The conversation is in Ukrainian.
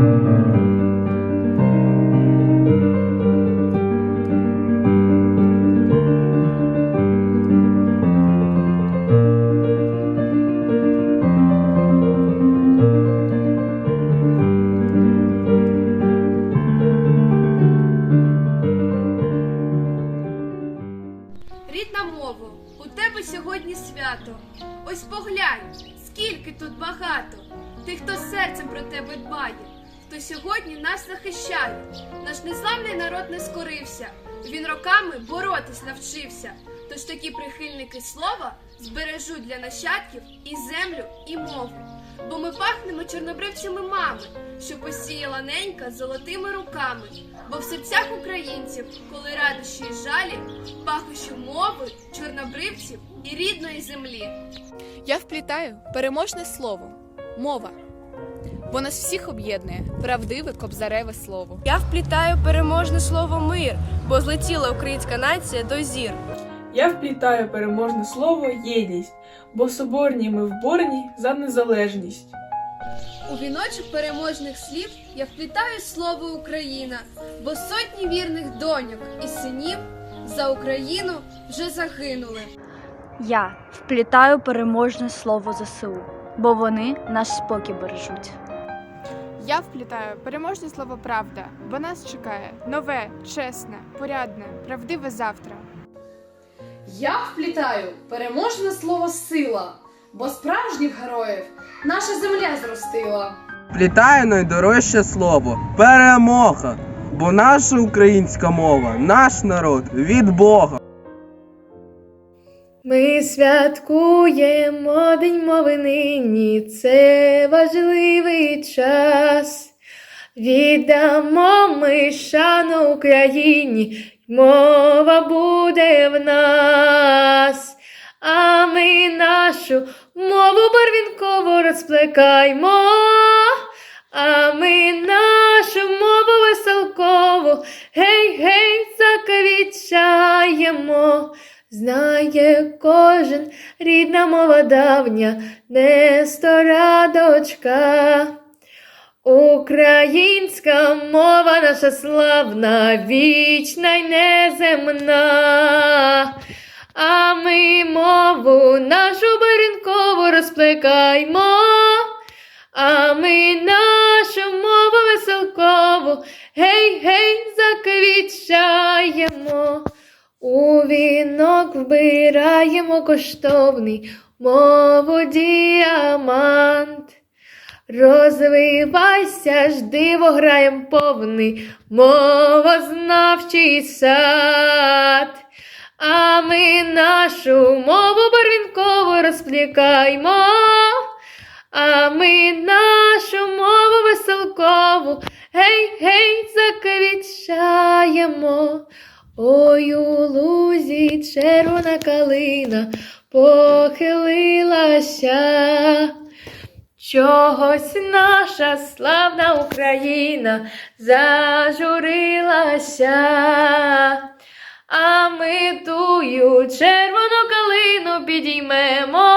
Рідна мова, у тебе сьогодні свято. Ось поглянь, скільки тут багато, тих, хто серцем про тебе дбає хто сьогодні нас захищає. Наш незламний народ не скорився. Він роками боротись навчився. Тож такі прихильники слова збережуть для нащадків і землю, і мову. Бо ми пахнемо чорнобривцями мами, що посіяла ненька золотими руками. Бо в серцях українців, коли радощі й жалі, пахощі мови, чорнобривців і рідної землі. Я вплітаю переможне слово мова. Бо нас всіх об'єднує правдиве кобзареве слово. Я вплітаю переможне слово мир, бо злетіла українська нація до зір. Я вплітаю переможне слово єдність, бо соборні ми в борні за незалежність. У віночок переможних слів я вплітаю слово Україна, бо сотні вірних доньок і синів за Україну вже загинули. Я вплітаю переможне слово ЗСУ, бо вони наш спокій бережуть. Я вплітаю переможне слово правда, бо нас чекає нове, чесне, порядне, правдиве завтра. Я вплітаю переможне слово сила, бо справжніх героїв наша земля зростила. Плітаю найдорожче слово перемога, бо наша українська мова, наш народ від Бога. Ми святкуємо День мови це важливий час. Віддамо ми шану Україні, мова буде в нас, а ми нашу мову барвінково розплекаймо, а ми нашу мову веселково, гей, гей, заквічаємо. Знає кожен рідна мова давня, не стара дочка. Українська мова наша славна, вічна й неземна. А ми мову нашу баринкову розплекаймо, вінок вбираємо коштовний мову діамант. Розвивайся ж диво граєм повний мовознавчий сад. А ми нашу мову барвінкову розплікаймо, а ми нашу мову веселкову, гей, гей, похилилася. Чогось наша славна Україна зажурилася, а ми тую червону калину підіймемо,